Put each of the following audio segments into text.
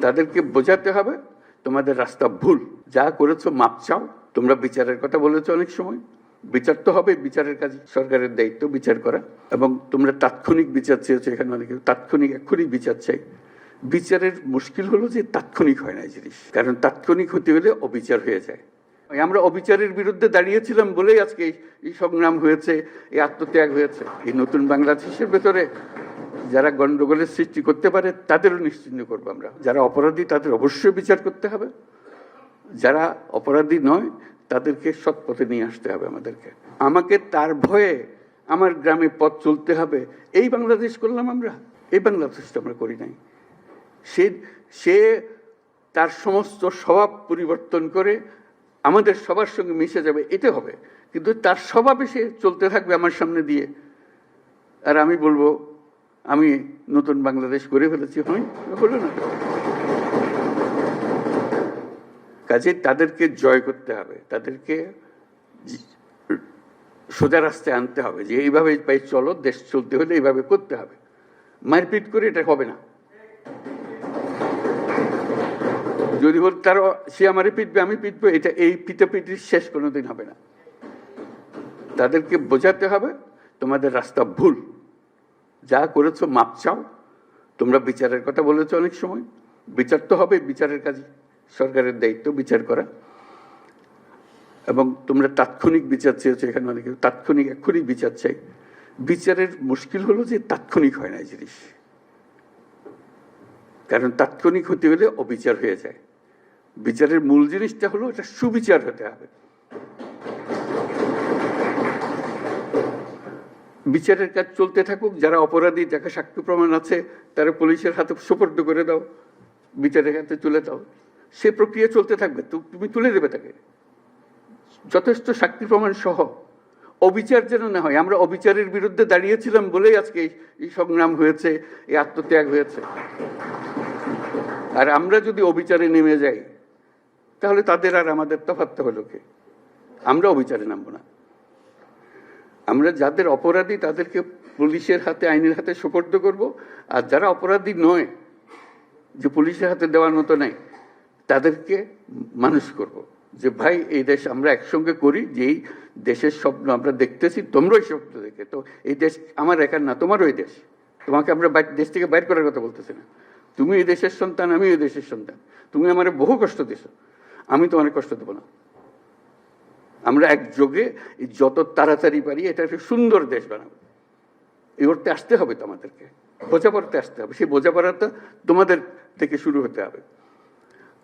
তাদেরকে বোঝাতে হবে, তোমাদের রাস্তা ভুল। যা করেছ মাপ চাও। তোমরা বিচারের কথা বলেছ অনেক সময়। বিচার তো হবে, বিচারের কাজ সরকারের দায়িত্ব বিচার করা। এবং তোমরা তাৎক্ষণিক বিচার চেয়েছো এখানে অনেকে। তাৎক্ষণিক, এক্ষুনি বিচার চাই। বিচারের মুশকিল হলো যে তাৎক্ষণিক হয় না জিনিস। কারণ তাৎক্ষণিক হতে হলে অবিচার হয়ে যায়। আমরা অবিচারের বিরুদ্ধে দাঁড়িয়েছিলাম বলেই আজকে এই সংগ্রাম হয়েছে, এই আত্মত্যাগ হয়েছে। এই নতুন বাংলাদেশের ভেতরে যারা গণ্ডগোলের সৃষ্টি করতে পারে, তাদেরও নিশ্চিন্ত করব আমরা। যারা অপরাধী, তাদের অবশ্যই বিচার করতে হবে। যারা অপরাধী নয়, তাদেরকে সৎ পথে নিয়ে আসতে হবে আমাদেরকে। আমাকে তার ভয়ে আমার গ্রামে পথ চলতে হবে। এই বাংলাদেশ করলাম আমরা। এই বাংলাদেশটা আমরা করি নাই। সে সে তার সমস্ত স্বভাব পরিবর্তন করে আমাদের সবার সঙ্গে মিশে যাবে, এতে হবে। কিন্তু তার স্বভাবে সে চলতে থাকবে আমার সামনে দিয়ে। আর আমি বলব আমি নতুন বাংলাদেশ করে ফেলেছি, হয়? হলো না। কাজে তাদেরকে জয় করতে হবে, তাদেরকে সোজা রাস্তায় আনতে হবে, যে এইভাবে পাই চলো, দেশ চলতে হলে এইভাবে করতে হবে। মারপিট করে এটা হবে না। যদি বল তার সে আমারে পিটবে, আমি পিটবো, এটা এই পিটাপিটির শেষ কোনোদিন হবে না। তাদেরকে বোঝাতে হবে, তোমাদের রাস্তা ভুল। যা করেছ মাপ চাও। তোমরা বিচারের কথা বলেছ অনেক সময়। বিচার তো হবে, বিচারের কাজ সরকারের দায়িত্ব বিচার করা। এবং তোমরা তাৎক্ষণিক বিচার চেয়েছো এখানে অনেকে। তাৎক্ষণিক, এক্ষুনি বিচার চাই। বিচারের মুশকিল হলো যে তাৎক্ষণিক হয় না জিনিস। কারণ তাৎক্ষণিক হতে হলে অবিচার হয়ে যায়। বিচারের মূল জিনিসটা হলো এটা সুবিচার হতে হবে। বিচারের কাজ চলতে থাকুক, যারা অপরাধী, যাকে সাক্ষ্য প্রমাণ আছে, তারা পুলিশের হাতে সুপর্দ করে দাও, বিচারের হাতে তুলে দাও। সে প্রক্রিয়া চলতে থাকবে তুমি তুলে দেবে তাকে। যথেষ্ট সাক্ষী প্রমাণ সহ। অবিচার যেন না হয়, আমরা অবিচারের বিরুদ্ধে দাঁড়িয়েছিলাম বলেই আজকে এই- সংগ্রাম হয়েছে, এই আত্মত্যাগ হয়েছে। আর আমরা যদি অবিচারে নেমে যাই, তাহলে তাদের আর আমাদের তফাৎ হলো কি? আমরা অবিচারে নামবো না। আমরা যাদের অপরাধী, তাদেরকে পুলিশের হাতে, আইনের হাতে সোপর্দ করব। আর যারা অপরাধী নয়, যে পুলিশের হাতে দেওয়ার মতো নাই, তাদেরকে মানুষ করব। যে ভাই, এই দেশ আমরা একসঙ্গে করি যে এই দেশের স্বপ্ন আমরা দেখতেছি, তোমরাই স্বপ্ন দেখে। তো এই দেশ আমার একার না, তোমারও এই দেশ। তোমাকে আমরা দেশ থেকে বাইর করার কথা বলতেছি না। তুমি এই দেশের সন্তান আমি এই দেশের সন্তান। তুমি আমার বহু কষ্ট দিছো। আমি তোমার কষ্ট দেবো না। আমরা একযোগে যত তাড়াতাড়ি পারি এটা একটা সুন্দর দেশ বানাবো। এই করতে আসতে হবে তো আমাদেরকে বোঝাপড়াতে আসতে হবে। সেই বোঝাপড়াটা তোমাদের থেকে শুরু হতে হবে।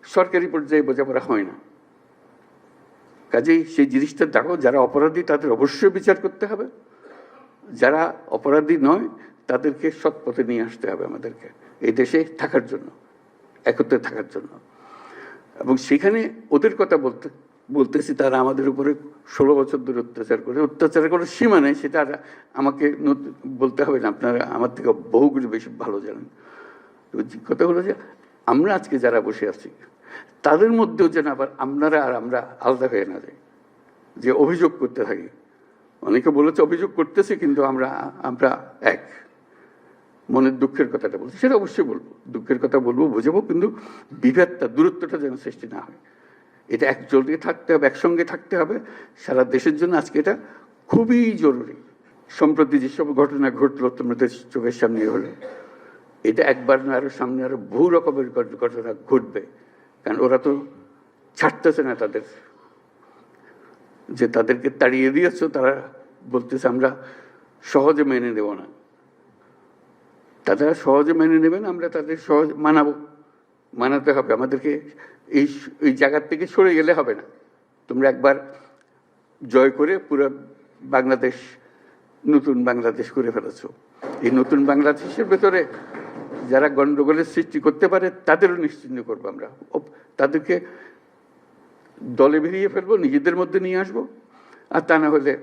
সরকারি পর্যায়ে বোঝাপড়া হয় না। কাজেই সেই জিনিসটা দেখো, যারা অপরাধী তাদের অবশ্যই বিচার করতে হবে। যারা অপরাধী নয়, তাদেরকে সৎ পথে নিয়ে আসতে হবে আমাদেরকে এই দেশে থাকার জন্য, একত্রে থাকার জন্য। এবং সেখানে ওদের কথা বলতে বলতেছি, তারা আমাদের উপরে ষোলো বছর ধরে অত্যাচার করে। অত্যাচারের কোনো সীমা নেই, সেটা আমাকে বলতে হবে না। আপনারা আমার থেকে বহুগুলি বেশি ভালো জানেন। তো কথা হলো যে, আমরা আজকে যারা বসে আছি, তাদের মধ্যেও যেন আবার আপনারা আর আমরা আলাদা হয়ে না যাই। যে অভিযোগ করতে থাকি। অনেকে বলেছে, অভিযোগ করতেছে, কিন্তু আমরা আমরা এক। মনের দুঃখের কথাটা বলছি। সেটা অবশ্যই বলব। দুঃখের কথা বলব, বুঝাবো, কিন্তু বিভেদটা, দূরত্বটা যেন সৃষ্টি না হয়। এটা একজোটে থাকতে হবে, একসঙ্গে থাকতে হবে। সারা দেশের জন্য আজকে এটা খুবই জরুরি। সম্প্রতি যেসব ঘটনা ঘটলো তোমাদের চোখের সামনে হলো, এটা একবার না আরও সামনে আরও বহু রকমের ঘটনা ঘটবে। কারণ ওরা তো ছাড়তেছে না তাদের। যে তাদেরকে তাড়িয়ে দিয়েছ, তারা বলতেছে আমরা সহজে মেনে নেব না। তারা সহজে মেনে নেবেন আমরা তাদের সহজ মানাবো। মানাতে হবে। আমাদেরকে এই এই জায়গার থেকে সরে গেলে হবে না। তোমরা একবার জয় করে পুরো বাংলাদেশ, নতুন বাংলাদেশ করে ফেলেছো। এই নতুন বাংলাদেশের ভেতরে যারা গণ্ডগোলের সৃষ্টি করতে পারে, তাদেরও নিশ্চিন্ত করব আমরা। তাদেরকে দলে বেরিয়ে ফেলব, নিজেদের মধ্যে নিয়ে আসব। আর তা না হলে